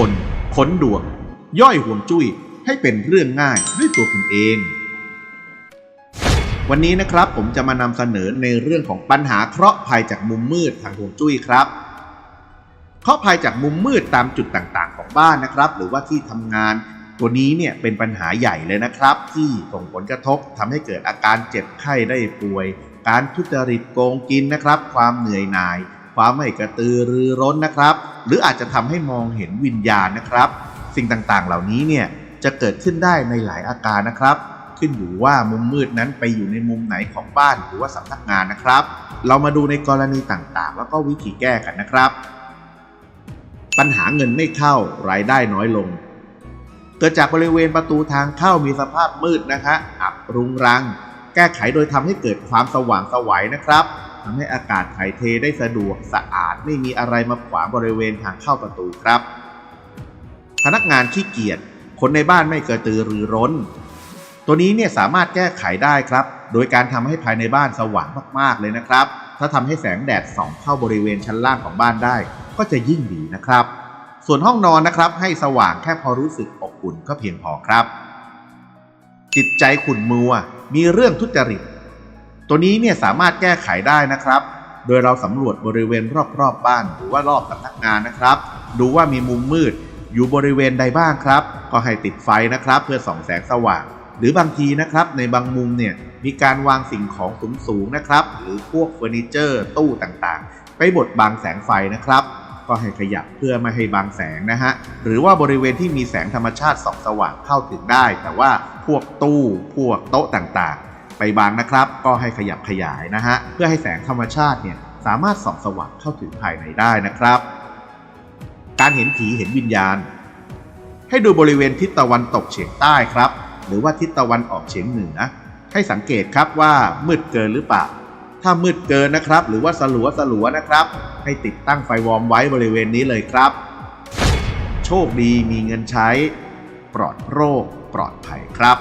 คนค้นดวง ย่อยห่วงจุ้ยให้เป็นเรื่องง่ายด้วยตัวคุณเอง วันนี้นะครับผมจะมานำเสนอในเรื่องของปัญหาเคราะห์ภัยจากมุมมืดทางห่วงจุ้ยครับเคราะห์ภัยจากมุมมืดตามจุดต่างๆ ของบ้านนะครับ หรือว่าที่ทำงานตัวนี้เนี่ยเป็นปัญหาใหญ่เลยนะครับ ที่ส่งผลกระทบทำให้เกิดอาการเจ็บไข้ได้ป่วย การทุจริตโกงกินนะครับ ความเหนื่อยหน่าย ความไม่กระตือรือร้นนะครับ หรืออาจจะทำให้มองเห็นวิญญาณนะครับ สิ่งต่างๆ เหล่านี้เนี่ยจะเกิดขึ้นได้ในหลายอาการนะครับ ขึ้นอยู่ว่ามุมมืดนั้นไปอยู่ในมุมไหนของบ้านหรือว่าสำนักงานนะครับ เรามาดูในกรณีต่างๆ แล้วก็วิธีแก้กันนะครับ ปัญหาเงินไม่เข้ารายได้น้อยลง เกิดจากบริเวณประตูทางเข้ามีสภาพมืดนะคะอับรุงรัง แก้ไขโดยทำให้เกิดความสว่างสวัยนะครับ ทำให้อากาศถ่ายเทได้สะดวกสะอาดไม่มีอะไรมาขวางบริเวณทางเข้าประตูครับ พนักงานขี้เกียจคนในบ้านไม่กระตือรือร้น ตัวนี้เนี่ยสามารถแก้ไขได้ครับ โดยการทำให้ภายในบ้านสว่างมากๆเลยนะครับ ถ้าทำให้แสงแดดส่องเข้าบริเวณชั้นล่างของบ้านได้ ก็จะยิ่งดีนะครับ ส่วนห้องนอนนะครับ ให้สว่างแค่พอรู้สึกอบอุ่นก็เพียงพอครับ จิตใจขุ่นมัว มีเรื่องทุจริต ตัวนี้เนี่ยสามารถแก้ไขได้นะครับ โดยเราสำรวจบริเวณรอบๆบบ้านหรือว่ารอบสำนักงานนะครับ ดูว่ามีมุมมืดอยู่บริเวณใดบ้างครับ ก็ให้ติดไฟนะครับ เพื่อส่องแสงสว่าง หรือบางทีนะครับ ในบางมุมเนี่ยมีการวางสิ่งของสูงๆนะครับ หรือพวกเฟอร์นิเจอร์ ตู้ต่างๆ ไปบดบังแสงไฟนะครับ ก็ให้ขยับเพื่อไม่ให้บังแสงนะฮะ หรือว่าบริเวณที่มีแสงธรรมชาติส่องสว่างเข้าถึงได้ แต่ว่าพวกตู้ พวกโต๊ะต่างๆ ไปบังนะครับ ก็ให้ขยับขยายนะฮะเพื่อให้แสงธรรมชาติเนี่ยสามารถส่องสว่างเข้าถึงภายในได้นะครับ การเห็นผีเห็นวิญญาณ ให้ดูบริเวณทิศตะวันตกเฉียงใต้ครับ หรือว่าทิศตะวันออกเฉียงเหนือให้สังเกตครับว่ามืดเกินหรือเปล่า ถ้ามืดเกินนะครับ หรือว่าสลัวสลัวนะครับ ให้ติดตั้งไฟวอร์มไว้บริเวณนี้เลยครับ โชคดีมีเงินใช้ ปลอดโรคปลอดภัยครับ